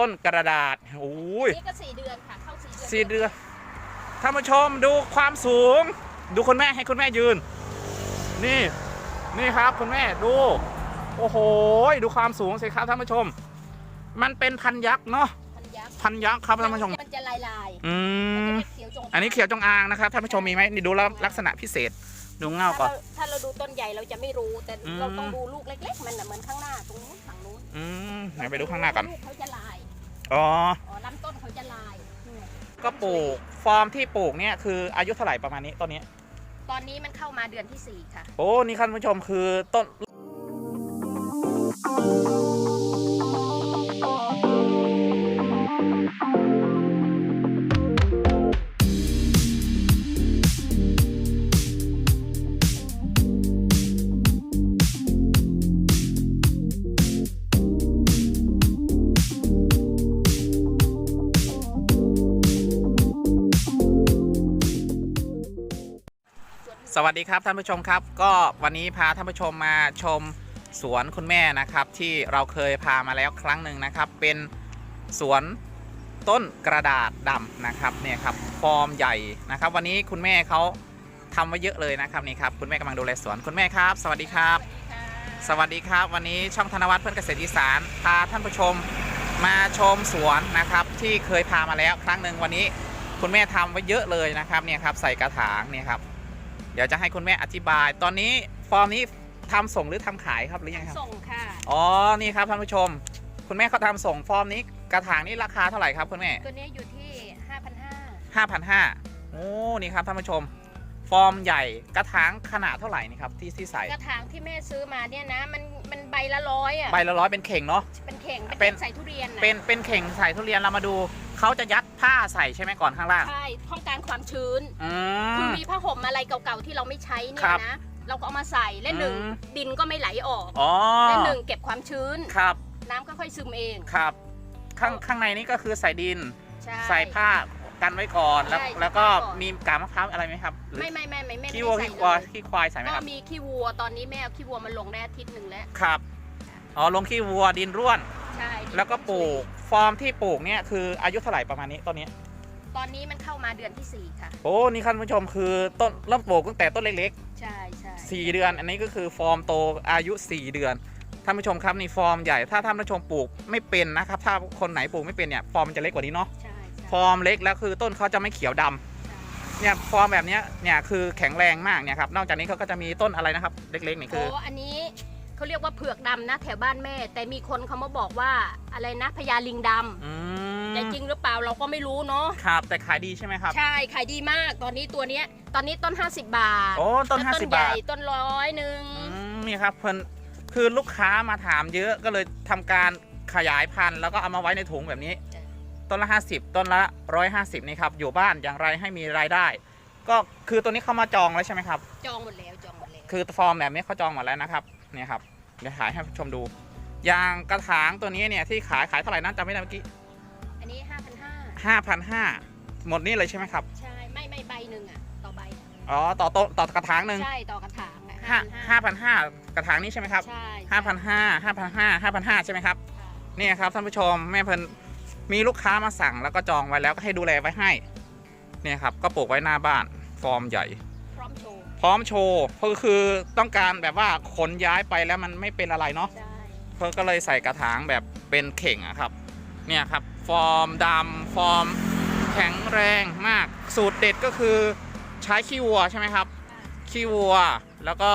ต้นกระดาษโอ้ยนี่ก็สี่เดือนค่ะเข้าสี่เดือนสี่เดือนท่านผู้ชมดูความสูง ดูคุณแม่ให้คุณแม่ยืน นี่นี่ครับคุณแม่ดู โอ้โห ดูความสูงสิครับท่านผู้ชม มันเป็นพันยักษ์เนาะพันยักษ์พันยักษ์ครับท่านผู้ชมมันจะลายลายอืๆมันจะมเป็นเขียวจงอันนี้เขียวจงอางนะครับท่านผู้ชมมีไหมนี่ดูแล้วลักษณะพิเศษดูเงาก่อนถ้าเราถ้าเราดูต้นใหญ่เราจะไม่รู้แต่อืมเราต้องดูลูกเล็ก ๆ มันน่ะเหมือนข้างหน้าตรงนู้นฝั่งนู้นอืมไหนไปดูข้างหน้าก่อนลูกเขาจะลาย อ๋อ อ๋อลำต้นเขาจะลายนี่ไงก็ปลูกฟอร์มที่ปลูกเนี่ยคืออายุเท่าไหร่ประมาณนี้ต้นนี้ตอนนี้มันเข้ามาเดือนที่สี่ค่ะ โอ้นี่ท่านผู้ชมคือต้น สวัสดีครับท่านผู้ชมครับ ก็วันนี้พาท่านผู้ชมมาชมสวนคุณแม่นะครับ ที่เราเคยพามาแล้วครั้งหนึ่งนะครับ เป็นสวนต้นกระดาษดำนะครับเนี่ยครับฟอร์มใหญ่นะครับ วันนี้คุณแม่เขาทำไว้เยอะเลยนะครับนี่ครับคุณแม่กำลังดูแลสวนคุณแม่ครับ สวัสดีครับ สวัสดีครับ วันนี้ช่องธนวัฒน์เพื่อนเกษตรอีสานพาท่านผู้ชมมาชมสวนนะครับ ที่เคยพามาแล้วครั้งหนึ่งวันนี้ คุณแม่ทำไว้เยอะเลยนะครับเนี่ยครับใส่กระถางเนี่ยครับ เดี๋ยวจะให้คุณแม่อธิบาย ตอนนี้ฟอร์มนี้ทำส่งหรือทำขายครับหรือยังครับ ส่งค่ะ อ๋อ นี่ครับท่านผู้ชม คุณแม่เขาทำส่งฟอร์มนี้กระถางนี้ราคาเท่าไหร่ครับคุณแม่ตัวนี้อยู่ที่ 5,500 5,500โอ้นี่ครับท่านผู้ชม ฟอร์มใหญ่กระถางขนาดเท่าไหร่นี่ครับที่ที่ใส่ กระถางที่แม่ซื้อมาเนี่ยนะ มัน มันใบละร้อยอะ ใบละร้อยเป็นเข่งเนาะ เป็นเข่ง เป็เป็นนใส่ทุเรียนน่ะเป็นเป็นเข่งใส่ทุเรียนเรามาดู เขาจะยัดผ้าใส่ใช่ไหมก่อนข้างล่าง ใช่ต้องการความชื้นอืคุณมมีผ้าห่มอะไรเก่าๆที่เราไม่ใช้เนี่ครัยบนะ เราก็เอามาใส่และหนึ่งอืมดินก็ไม่ไหลออกอ๋อและหนึ่งเก็บความชื้น ครับ น้ำก็ค่อยซึมเอง ครับ ข้างข้างในนี้ก็คือใส่ดินใช่ใส่ผ้า กันไว้ก่อนแล้วใช่แล้วก็ใส่ผ้าก่อน มีกาบมะพร้าวอะไรไหมครับหรือไม่ไม่ไม่ไม่ไม่ขี้ไม่วัวได้ขี้ใส่ควายเลยขี้ควายใส่ไหมก็ครับมีขี้วัวตอนนี้แม่เอาขี้วัวมาลงได้อาทิตย์หนึ่งแล้ว ครับอ๋อลงขี้วัวดินร่วน ใช่แล้วก็ปลูกฟอร์มที่ปลูกเนี่ยคืออายุเท่าไหร่ประมาณนี้ต้นนี้ตอนนี้มันเข้ามาเดือนที่สี่ค่ะ โอ้นี่ท่านผู้ชมคือต้นเริ่มปลูกตั้งแต่ต้นเล็กใช่ใช่ๆ4เดือน อันนี้ก็คือฟอร์มโตอายุ4เดือนท่านผู้ชมครับนี่ฟอร์มใหญ่ถ้าท่านผู้ชมปลูกไม่เป็นนะครับถ้าคนไหนปลูกไม่เป็นเนี่ยฟอร์มมันจะเล็กกว่านี้เนาะ ใช่ใช่ ฟอร์มเล็กแล้วคือต้นเขาจะไม่เขียวดำเนี่ยฟอร์มแบบเนี้ยเนี่ยคือแข็งแรงมากเนี่ยครับนอกจากนี้เขาก็จะมีต้นอะไรนะครับ เล็กๆนี่คือโอ้อันนี้เขาเรียกว่าเผือกดำนะแถวบ้านแม่ แต่มีคนเขามาบอกว่าอะไรนะพญาลิงดำอืมแต่จริงหรือเปล่าเราก็ไม่รู้เนาะครับแต่ขายดีใช่ไหมครับ ใช่ขายดีมากตอนนี้ตัวเนี้ยตอนนี้ต้น 50 บาทโอ้ต้นแล้ว50ใหญ่บาทต้นร้อยหนึ่งอืมนี่ครับเพิ่นคือลูกค้ามาถามเยอะก็เลยทำการขยายพันธุ์แล้วก็เอามาไว้ในถุงแบบนี้ ต้นละ 50 ต้นละ 150 นี่ครับอยู่บ้านอย่างไรให้มีรายได้ ก็คือตัวนี้เขามาจองแล้วใช่ไหมครับ จองหมดแล้วจองหมดแล้วคือฟอร์มแบบนี้เขาจองหมดแล้วนะครับเนี่ยครับเดี๋ยวขายให้ผู้ชมดู อย่างกระถางตัวนี้เนี่ยที่ขายขายเท่าไหร่นะจำไม่ได้เมื่อกี้อันนี้5,500หมดนี่เลยใช่ไหมครับ5,500ใช่ไม่ไม่ใบหนึ่งอะต่อใบอ๋อต่อโต๊ะต่อกระถางหนึ่งใช่ต่อกระถางอะห้า5,500ห้าพันห้ากระถางนี้ใช่ไหมครับใช่ห้าพันห้าห้าพันห้าห้าพันห้าใช่ไหมครับ ค่ะ เนี่ยครับท่านผู้ชมแม่เพิ่น มีลูกค้ามาสั่งแล้วก็จองไว้แล้วก็ให้ดูแลไว้ให้ เนี่ยครับก็ปลูกไว้หน้าบ้านฟอร์มใหญ่ พร้อมโชว์พร้อมโชว์ก็คือต้องการแบบว่าขนย้ายไปแล้วมันไม่เป็นอะไรเนาะใช่เพิ่นก็เลยใส่กระถางแบบเป็นเข่งอะครับ เนี่ยครับ ฟอร์มดำฟอร์มแข็งแรงมาก สูตรเด็ดก็คือใช้ขี้วัวใช่ไหมครับ ขี้วัวแล้วก็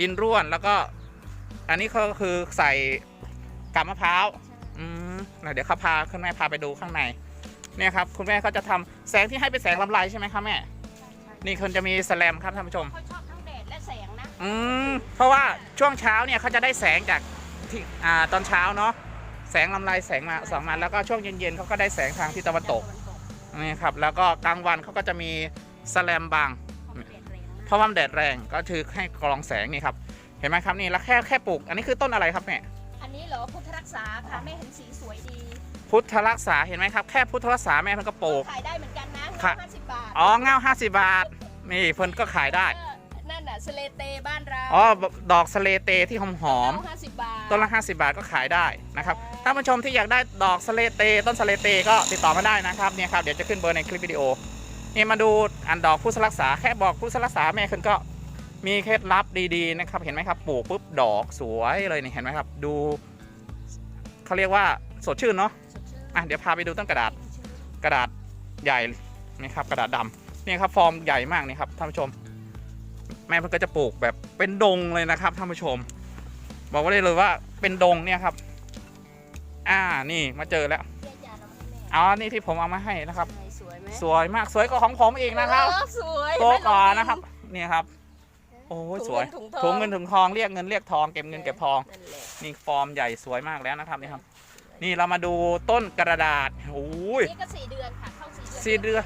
ดินร่วนแล้วก็ อันนี้ก็คือใส่กาบมะพร้าว อืมเดี๋ยวเขาพาคุณแม่พาไปดูข้างในเนี่ยครับคุณแม่เขาจะทำแสงที่ให้เป็นแสงลำไรใช่ไหมครับแม่ใช่ใช่นี่คนจะมีแสแลมครับท่านผู้ชมเขาชอบทั้งแดดและแสงนะอืมเพราะว่าช่วงเช้าเนี่ยเขาจะได้แสงจากที่อ่าตอนเช้าเนาะแสงลำไรแสงมาสองมาแล้วก็ช่วงเย็นๆเขาก็ได้แสงทางที่ตะวันตกนี่ครับแล้วก็กลางวันเขาก็จะมีแสแลมบางเพราะมันแดดแรงมากเพราะว่ามันแดดแรงก็คือให้กรองแสงนี่ครับเห็นไหมครับนี่แล้วแค่แค่ปลูก อันนี้คือต้นอะไรครับแม่ อันนี้เหรอพุทธรักษาค่ะแม่เห็นสีสวยดีพุทธรักษาเห็นไหมครับแค่พุทธรักษาแม่เพิ่นก็ปลูก ขายได้เหมือนกันนะค่ะ ห้าสิบบาทอ๋อเงา50บาท นี่เพิ่นก็ขายได้เออนั่นน่ะสเลเตบ้านเราอ๋อดอกสเลเตที่หอมหอมห้าสิบบาท ๆต้นละ 50 บาทก็ขายได้นะครับถ้าผู้ชมที่อยากได้ดอกสเลเต ต้นสเลเตก็ติดต่อมาได้นะครับเนี่ยครับเดี๋ยวจะขึ้นเบอร์ในคลิปวิดีโอนี่มาดูอันดอกพุทธรักษาแค่บอกพุทธรักษาแม่คุณก็ มีเคล็ดลับดีๆนะครับ เห็นไหมครับปลูกปุ๊บดอกสวยเลยนี่เห็นไหมครับ ดูเขาเรียกว่าสดชื่นเนาะสดชื่นอะเดี๋ยวพาไปดูต้นกระดาษกระดาษใหญ่นี่ครับกระดาษดำนี่ครับฟอร์มใหญ่มากนี่ครับท่านผู้ชม แม่เพิ่นก็จะปลูกแบบเป็นดงเลยนะครับท่านผู้ชม บอกว่าได้เลยว่าเป็นดงเนี่ยครับ อ่านี่มาเจอแล้วเจ๊จานเอามาให้แม่อ๋อนี่ที่ผมเอามาให้นะครับ สวยไหมสวยมากสวยกว่าของผมอีกนะครับเออสวยโตกว่านะครับ นี่ครับ โอ้ยสวยถุงถุงเงิเงินนถุถุงงทองเรียกเงินเรียกทองเก็บเงินเก็บทองนั่นแหละนี่ฟอร์มใหญ่สวยมากแล้วนะครับนี่ครับ นี่เรามาดูต้นกระดาษโอ้ยนี่ก็สี่เดือนค่ะเข้าสี่เดือนสี่เดือน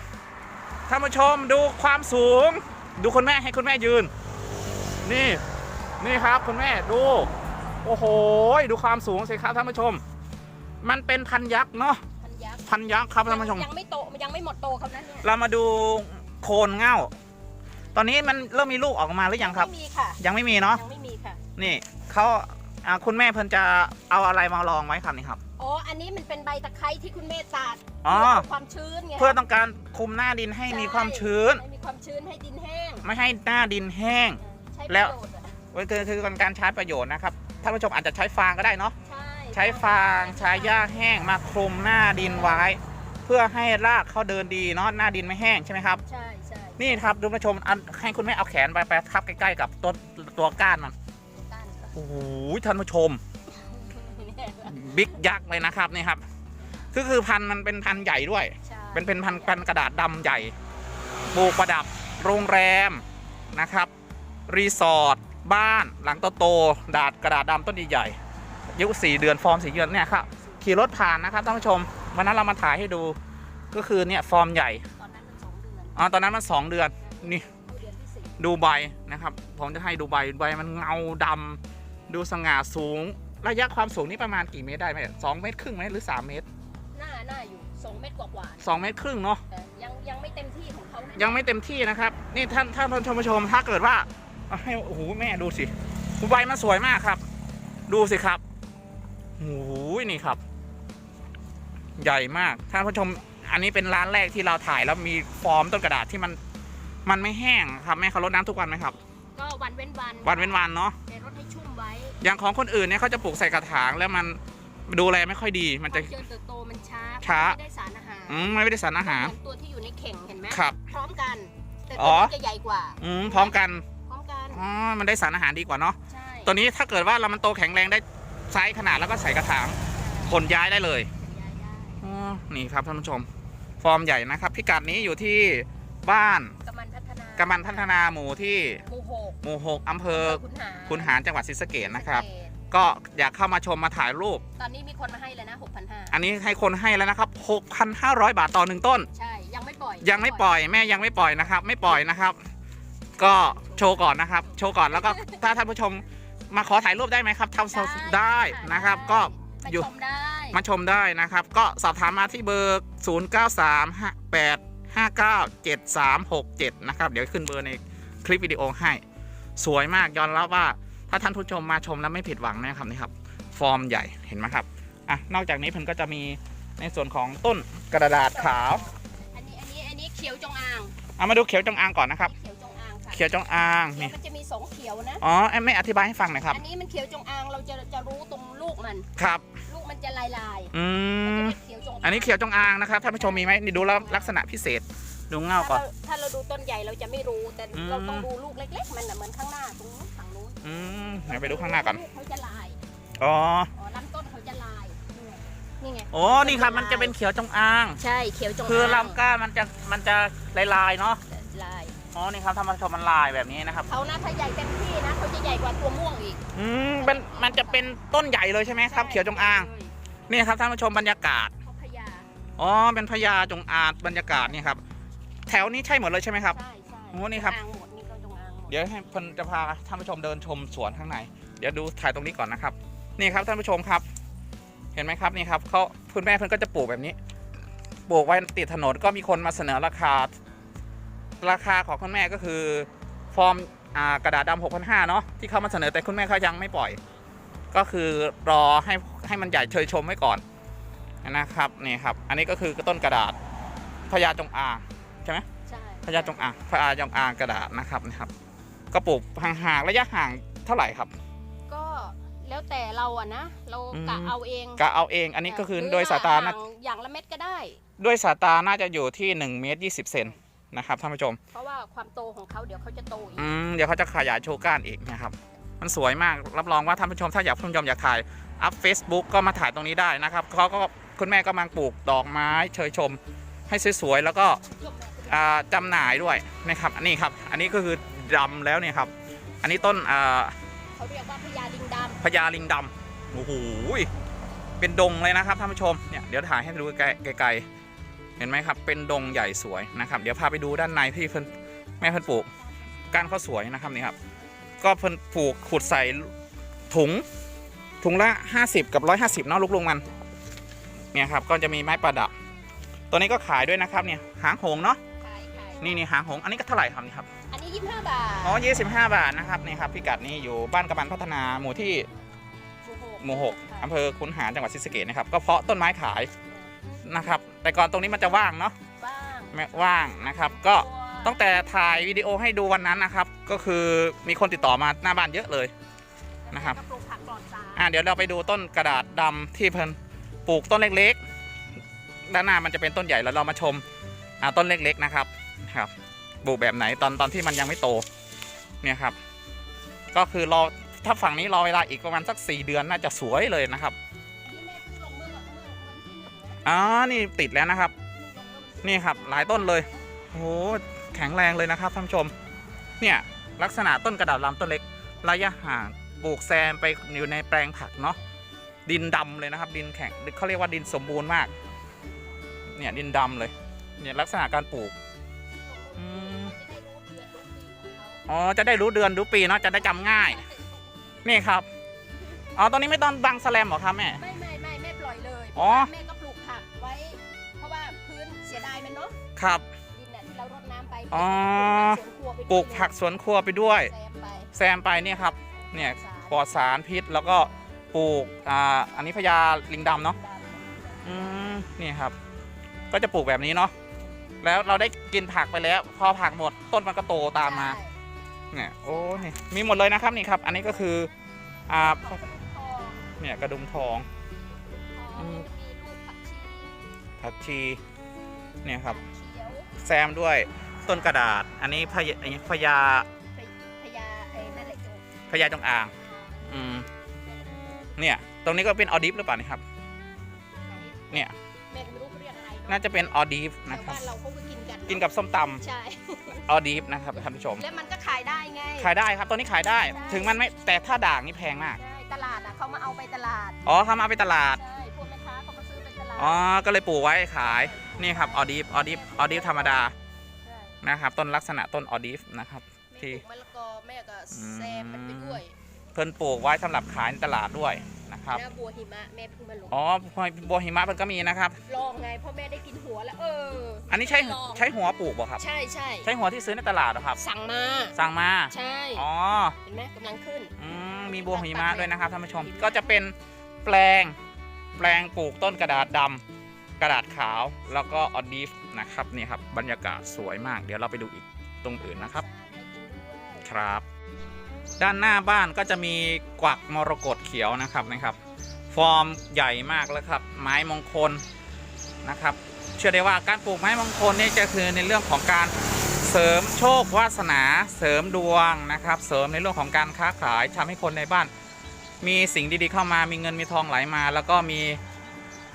ท่านผู้ชมดูความสูง ดูคุณแม่ให้คุณแม่ยืน นี่นี่ครับคุณแม่ดู โอ้โหดูความสูงสิครับท่านผู้ชม มันเป็นพันยักษ์เนาะพันยักษ์พันยักษ์ครับท่านผู้ชม ยังไม่โตยังไม่หมดโตเขานั้นเนี่ยเรามาดูโคนเง่า ตอนนี้มันเริ่มมีลูกออกมาหรือยังครับ ไม่มีค่ะ ยังไม่มีเนาะ ยังไม่มีค่ะ นี่เขาอ่าคุณแม่เพิ่นจะเอาอะไรมาลองไว้ครับนี่ครับ อ๋อ อันนี้มันเป็นใบตะไคร้ที่คุณแม่ตัดอ๋อ เพื่เอาความชื้นไงเพื่อต้องการคุมหน้าดินให้มีความชื้น ให้มีความชื้นให้ดินแห้งไม่ให้หน้าดินแห้ง ใช้ปแล้ระวโยชน์อะมันคือคือการใช้ประโยชน์นะครับท่านผู้ชมอาจจะใช้ฟางก็ได้เนาะ ใช่ใช้ฟางใช้หญ้าแห้งมาคลุมหน้าดินไว้ เพื่อให้รากเขาเดินดีเนาะหน้าดินไม่แห้งใช่ไหมครับ ใช่ใช่ นี่ครับดูผู้ชมอันให้คุณแม่เอาแขนไปไปทับใกล้ๆกับต้นตัวก้านมันต้านค่ะโอ้โหท่านผู้ชมบิ๊กยักษ์เลยนะครับนี่ครับคือคือพันธุ์มันเป็นพันธุ์ใหญ่ด้วยใช่เป็นเป็นพันธุ์พันธุ์กระดาษดำใหญ่ปลูกประดับโรงแรมนะครับ รีสอร์ทบ้านหลังโตๆดาดกระดาษดำต้นใหญ่ๆอายุสี่เดือนฟอร์มสี่เดือนเนี่ยครับขี่รถผ่านนะครับท่านผู้ชมวันนั้นเรามาถ่ายให้ดูก็คือเนี่ยฟอร์มใหญ่ต อนนั้นมันสองเดือนอ๋อตอนนั้นมันสองเดือนนี่เดือนที่สี่ดูใบนะครับ ผมจะให้ดูใบใบมันเงาดำดูสง่าสูง ระยะความสูงนี่ประมาณกี่เมตรได้ไหมสองเมตรครึ่งไหมหรือสามเมตรหน้าหน้าอยู่สองเมตรกว่าๆสองเมตรครึ่งเนาะแต่ยังยังไม่เต็มที่ของเขานะยังไม่เต็มที่นะครับ นี่ท่านท่านผู้ชมถ้าเกิดว่าเอาให้โอ้โหแม่ดูสิใบมันสวยมากครับ ดูสิครับโอ้โหนี่ครับ ใหญ่มากท่านผู้ชม อันนี้เป็นร้านแรกที่เราถ่ายแล้วมีฟอร์มต้นกระดาษที่มันมันไม่แห้งครับแม่เขารดน้ำทุกวันไหมครับ ก็วันเว้นวันวันเว้นวันเนาะแต่รดให้ชุ่มไว้อย่างของคนอื่นเนี่ยเขาจะปลูกใส่กระถางแล้วมันดูแลไม่ค่อยดีมันจะ ความเจริญเติบโตมันช้าช้า ไม่ได้สารอาหารอืมไม่ได้สารอาหาร เหมือนตัวที่อยู่ในเข่งเห็นไหมครับ พร้อมกันแต่อ๋ตัวอ นี้จะใหญ่กว่า อืมพร้อมกันพร้อมกันอ๋อมันได้สารอาหารดีกว่าเนาะใช่ตัวนี้ถ้าเกิดว่าเรามันโตแข็งแรงได้ไซส์ขนาดแล้วก็ใส่กระถางขนย้ายได้เลยย้ายได้ อ๋อนี่ครับท่านผู้ชม ฟอร์มใหญ่นะครับ พิกัดนี้อยู่ที่บ้านกำมันพัฒนากำมันพัฒนาหมู่ที่หมู่หกหมู่หกอำเภอขุนหารคุนหารจังหวัดศรีสะเกษนะครับศรีสะเกษก็อยากเข้ามาชมมาถ่ายรูป ตอนนี้มีคนมาให้แล้วนะ6,500อันนี้ให้คนให้แล้วนะครับ 6,500 บาทต่อหนึ่งต้น ใช่ ยังไม่ปล่อย ยังไม่ปล่อยแม่ยังไม่ปล่อยนะครับ ไม่ปล่อยนะครับ ก็โชว์ก่อนนะครับ โชว์ก่อนแล้วก็ถ้าท่านผู้ชมมาขอถ่ายรูปได้ไหมครับทำได้นะครับ ก็มาอยู่ชมได้ มาชมได้นะครับ ก็สอบถามมาที่เบอร์ 0 9 3 8 5 9 7 3 6 7 นะครับ เดี๋ยวขึ้นเบอร์ในคลิปวิดีโอให้ สวยมากยอมรับว่าถ้าท่านผู้ชมมาชมแล้วไม่ผิดหวังนะครับนี่ครับ ฟอร์มใหญ่เห็นไหมครับอะนอกจากนี้เพิ่นก็จะมีในส่วนของต้นกระดาษขาวอันนี้อันนี้อันนี้เขียวจงอางเอามาดูเขียวจงอางก่อนนะครับ เขียวจงอางค่ะเขียวจงอางเขียวนี่มันจะมีสองเขียวนะอ๋อแม่อธิบายให้ฟังหน่อยครับอันนี้มันเขียวจงอางเราจะจะรู้ตรงลูกมันครับ ลูกมันจะลายลายอืๆมันจะมเรียกเขียวจงอางอันนี้เขียวจงอางนะครับท่านผู้ชมมีไหมนี่ดูแล้วลักษณะพิเศษ ดูเงาก่อนถ้าเราถ้าเราดูต้นใหญ่เราจะไม่รู้ แต่อืม เราต้องดูลูกเล็ก ๆ มันน่ะเหมือนข้างหน้าตรงนู้นฝั่งนู้นอืมเดี๋ยวไปดูข้างหน้าก่อน ลูเขาจะลาย อ๋อ อ๋อลำต้นเขาจะลาย นี่ไงโอ้ นี่ครับมันจะเป็นเขียวจงอาง ใช่เขียวจงอางคือลำก้านมันจะมันจะลายๆเนาะลาย อ๋อนี่ครับท่านผู้ชมมันลายแบบนี้นะครับ เขานะถ้าใหญ่เต็มที่นะเขาจะใหญ่กว่าตัวม่วงอีกอืมเป็นมันจะเป็นต้นใหญ่เลยใช่ไหมครับ เขียวจงอางใช่นี่ครับท่านผู้ชมบรรยากาศเขาพยาอ๋อเป็นพญาจงอางบรรยากาศนี่ครับ แถวนี้ใช่หมดเลยใช่ไหมครับ ใช่ใช่โอ้นี่ครับ จงอางหมดนี่ก็จงอางหมดเดี๋ยวให้เพิ่นจะพาท่านผู้ชมเดินชมสวนข้างในเดี๋ยวดูถ่ายตรงนี้ก่อนนะครับ นี่ครับท่านผู้ชมครับ เห็นไหมครับนี่ครับเขาคุณแม่เพิ่นก็จะปลูกแบบนี้ปลูกไว้ติดถนนก็มีคนมาเสนอราคา ราคาของคุณแม่ก็คือฟอร์มอ่ากระดาษดำ6,500เนาะที่เขามาเสนอแต่คุณแม่เขายังไม่ปล่อย ก็คือรอให้ให้มันใหญ่เชยชมไว้ก่อนนะครับนี่ครับ อันนี้ก็คือต้นกระดาษพญาจงอางใช่ไหมใช่พญาจงอางพญาจงอางกระดาษนะครับนะครับก็ปลูกห่างๆระยะห่างเท่าไหร่ครับ ก็แล้วแต่เราอะนะเรากะอืมเอาเองกะเอาเอง อันนี้ก็คือหรืโดยสายตาว่นะห่งอย่างละเม็ดก็ได้ ด้วยสายตาน่าจะอยู่ที่1เมตร20เซน นะครับท่านผู้ชม เพราะว่าความโตของเขาเดี๋ยวเขาจะโตอีกอืมเดี๋ยวเขาจะขยายโชว์ก้านอีกนะครับ มันสวยมากรับรองว่าท่านผู้ชมถ้าอยากท่านผู้ชมอยากถ่ายอัพ Facebook ก็มาถ่ายตรงนี้ได้นะครับเขาก็คุณแม่ก็มาปลูกดอกไม้เชยชม ให้สวยๆแล้วก็อ่าจำหน่ายด้วยนะครับอันนี้ครับ อันนี้ก็คือดำแล้วเนี่ยครับ อันนี้ต้นอ่าเขาเรียกว่าพญาลิงดพญาลิงดำโอ้โหเป็นดงเลยนะครับท่านผู้ชมเนี่ยเดี๋ยวถ่ายให้ดูไกลๆ เห็นไหมครับ เป็นดงใหญ่สวยนะครับ เดี๋ยวพาไปดูด้านในที่เพิ่นแม่เพิ่นปลูกก้านเขาสวยนะครับนี่ครับ ก็เพิ่นปลูกขุดใส่ถุงถุงละ 50 กับ 150เนาะลูกลุงมันเนี่ยครับก็จะมีไม้ประดับ ตัวนี้ก็ขายด้วยนะครับเนี่ยหางหงเนาะำขายขายนี่นี่หางหงอันนี้ก็เท่าไหร่ครับนี่ครับอันนี้ 25 บาทอ๋อ25 บาทนะครับนี่ครับพิกัดนี้อยู่บ้านกำมันพัฒนาหมู่ที่หมู่หกค่ะอำเภอคุนหารจังหวัดศรีสะเกษนะครับก็เพาะต้นไม้ขาย นะครับ แต่ก่อนตรงนี้มันจะว่างเนาะบ้างไม่ว่างนะครับ ก็ตั้งแต่ถ่ายวิดีโอให้ดูวันนั้นนะครับ ก็คือมีคนติดต่อมาหน้าบ้านเยอะเลยนะครับ ก็ปลูกผักปลอดสารอ่าเดี๋ยวเราไปดูต้นกระดาษดำที่เพิ่นปลูกต้นเล็กๆ ด้านหน้ามันจะเป็นต้นใหญ่แล้วเรามาชมอ่าต้นเล็กๆนะครับครับปลูกแบบไหนตอนตอนที่มันยังไม่โตเนี่ยครับ ก็คือรอถ้าฝั่งนี้รอเวลาอีกประมาณสักสี่เดือนน่าจะสวยเลยนะครับ อ๋อนี่ติดแล้วนะครับเพิ่งลงเมื่อวันที่นี่ครับหลายต้นเลยโอ้โหแข็งแรงเลยนะครับท่านผู้ชม เนี่ยลักษณะต้นกระดาษลำต้นเล็ก ระยะห่างปลูกแซมไปอยู่ในแปลงผักเนาะดินดำเลยนะครับ ดินแข็งเขาเรียกว่าดินสมบูรณ์มาก เนี่ยดินดำเลย เนี่ยลักษณะการปลูกอืมจะได้รู้เดือนรู้ปีของเขาอ๋อจะได้รู้เดือนรู้ปีเนาะจะได้จำง่าย นี่ครับอ๋อตอนนี้ไม่ต้องบังแสแลมเหรอครับแม่ไม่ไม่ไม่แม่ปล่อยเลยอ๋อแม่ก็ปลูกผัก ครับ ดินน่ะที่เรารดน้ำไปอ๋อ ปลูกผักสวนครัวไปด้วยปลูกผักสวนครัวไปด้วยแซมไปแซมไปเนี่ยครับ เนี่ยสารปลอดสารพิษแล้วก็ปลูก อ่า อันนี้พญาลิงดำเนาะอืม นี่ครับ ก็จะปลูกแบบนี้เนาะ แล้วเราได้กินผักไปแล้ว พอผักหมดต้นมันก็โตตามมา ใช่เนี่ย โอ้ นี่ มีหมดเลยนะครับนี่ครับ อันนี้ก็คือ อ่า ของกระดูกทองเนี่ยกระดุมทอง ทองมีลูกผักชีผักชี เนี่ยครับเขียว แซมด้วยต้นกระดาษ อันนี้พญาอันนี้พญาพญาไอ้นั่นแหละโจพญาจงอางอืมเนี่ยตรงนี้ก็เป็นออดิฟหรือเปล่านี่ครับ เนี่ยแม่ก็ไม่รู้เขาเรียกอะไรน่าจะเป็นออดิฟแถนะวครับ บ้านเราเขาก็กินกันกินกับส้มตำใช่ออดีฟนะครับท่านผู้ชม แล้วมันก็ขายได้ไง ขายได้ครับตัวนี้ขายได้ ใช่ ถึงมันไม่แต่ถ้าด่างนี่แพงมาก ใช่ตลาดอะเขามาเอาไปตลาด อ๋อเขามาเอาไปตลาด ใช่ พวกแม่ค้าเขามาซื้อไปตลาดอ๋อก็เลยปลูกไว้ขาย นี่ครับออดีฟออดีฟออดีฟธรรมดาใช่นะครับ ต้นลักษณะต้นออดีฟนะครับ แม่ที่ปลูกมะละกอแม่ก็อืมแซมมันไปด้วยเพิ่นปลูกไว้สำหรับขายในตลาดด้วยนะครับ หน้าบัวหิมะแม่เพิ่งมาลงอ๋อบัวหิมะมันก็มีนะครับ ลองไงเพราะแม่ได้กินหัวแล้ว เอออันนี้ใช้ลองใช้หัวปลูกบ่ครับ ใช่ใช่ใช้หัวที่ซื้อในตลาดเหรอครับ สั่งมา สั่งมา ใช่ อ๋อ เห็นไหมกำลังขึ้น อืมมีบัวหิมะด้วยนะครับท่านผู้ชม ก็จะเป็นแปลง แปลงปลูกต้นกระดาษดำ กระดาษขาวแล้วก็ออดีฟนะครับนี่ครับบรรยากาศสวยมาก เดี๋ยวเราไปดูอีกตรงอื่นนะครับ ครับ ด้านหน้าบ้านก็จะมีกวักมรกตเขียวนะครับนะครับ ฟอร์มใหญ่มากแล้วครับ ไม้มงคลนะครับ เชื่อได้ว่าการปลูกไม้มงคลนี่จะคือในเรื่องของการเสริมโชควาสนาเสริมดวงนะครับ เสริมในเรื่องของการค้าขายทำให้คนในบ้าน มีสิ่งดีๆเข้ามามีเงินมีทองไหลมา แล้วก็มี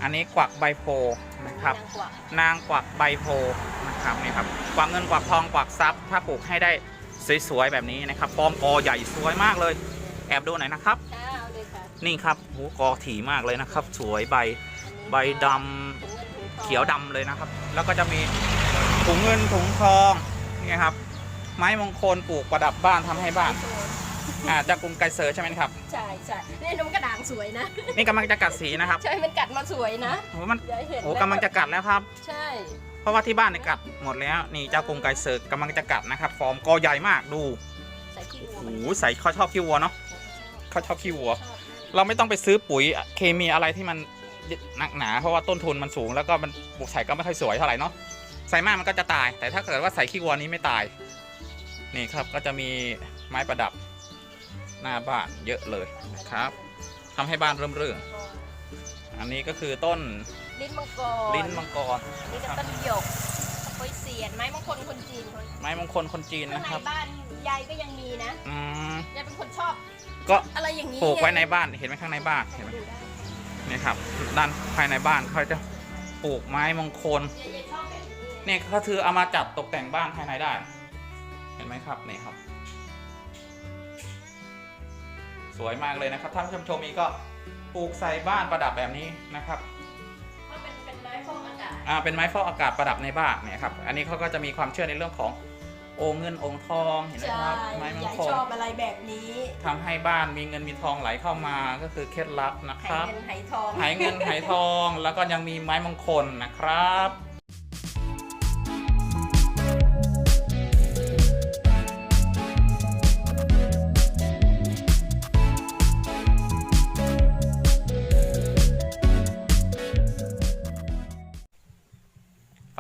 อันนี้กวักใบโพธิ์นะครับ นางกวักนางกวักใบโพธิ์นะครับนี่ครับกวักเงินกวักทองกวักทรัพย์ ถ้าปลูกให้ได้สวยๆแบบนี้นะครับฟอร์มกอใหญ่สวยมากเลย แอบดูหน่อยนะครับจ้าเอาเลยค่ะนี่ครับหูกอถี่มากเลยนะครับ สวยใบอันนี้ใบดถุงเงินถุงทองำเขียวดำเลยนะครับ แล้วก็จะมีถุงเงินถุงทองนี่ครับ ไม้มงคลปลูกประดับบ้านทำให้บ้าน อ่าจากกรุงไกรเซอร์ใช่ไหมครับ ใช่ใช่นี่นมกระด่างสวยนะ นี่กำลังจะกัดสีนะครับใช่มันกัดมาสวยนะโอ้มันอย่าให้เห็นโอ้กำลังจะกัดแล้วครับ ใช่ เพราะว่าที่บ้านเนี่ยกัดหมดแล้ว นี่เจ้ากรุงไกรเซอร์กำลังจะกัดนะครับ ฟอร์มกอใหญ่มากดูใส่ขี้ขี้วัวโอ้มันโหใส่เขาชอบขี้วัวเนาะเขาชอบขี้วัว ชอบนะเราไม่ต้องไปซื้อปุ๋ยเคมีอะไรที่มันหนักหนาเพราะว่าต้นทุนมันสูงแล้วก็มันปลูกใส่ก็ไม่ค่อยสวยเท่าไหร่เนาะใส่มากมันก็จะตาย แต่ถ้าเกิดว่าใส่ขี้วัวนี้ไม่ตาย นี่ครับก็จะมีไม้ประดับ หน้าบ้านเยอะเลยนะครับทำให้บ้านเริ่มรื่นอันนี้ก็คือต้นลิ้นมังกรลิ้นมังกรนี่ก็ต้นหยกโอยเสียนไม้มงคลคนจีนเขาไม้มงคลคนจีนข้างนะในครับบ้านยายก็ยังมีนะอืมยายเป็นคนชอบก็อะไรอย่างนี้ปลูกไว้ในบ้านเห็นไหมข้างในบ้านเห็นไหมดูได้นี่ครับ ด้านภายในบ้านเขาจะปลูกไม้มงคล ยายชอบแบบนี้เนี่ยก็คือเอามาจัดตกแต่งบ้านภายในได้ เห็นไหมครับนี่ครับ สวยมากเลยนะครับท่านผู้ชมชมนี้ก็ปลูกใส่บ้านประดับแบบนี้นะครับมันเป็นเป็นไม้ฟอกอากาศอ่าเป็นไม้ฟอกอากาศประดับในบ้านเนี่ยครับอันนี้เขาก็จะมีความเชื่อในเรื่องของโองค์เงินองค์ทองเห็นไหมใช่ครับไม้มงยายคลชอบอะไรแบบนี้ทำให้บ้านมีเงินมีทองไหลเข้ามาก็คือเคล็ดลับนะคไหรับเงินไหทองหายเงินหายทองแล้วก็ยังมีไม้มงคลนะครับ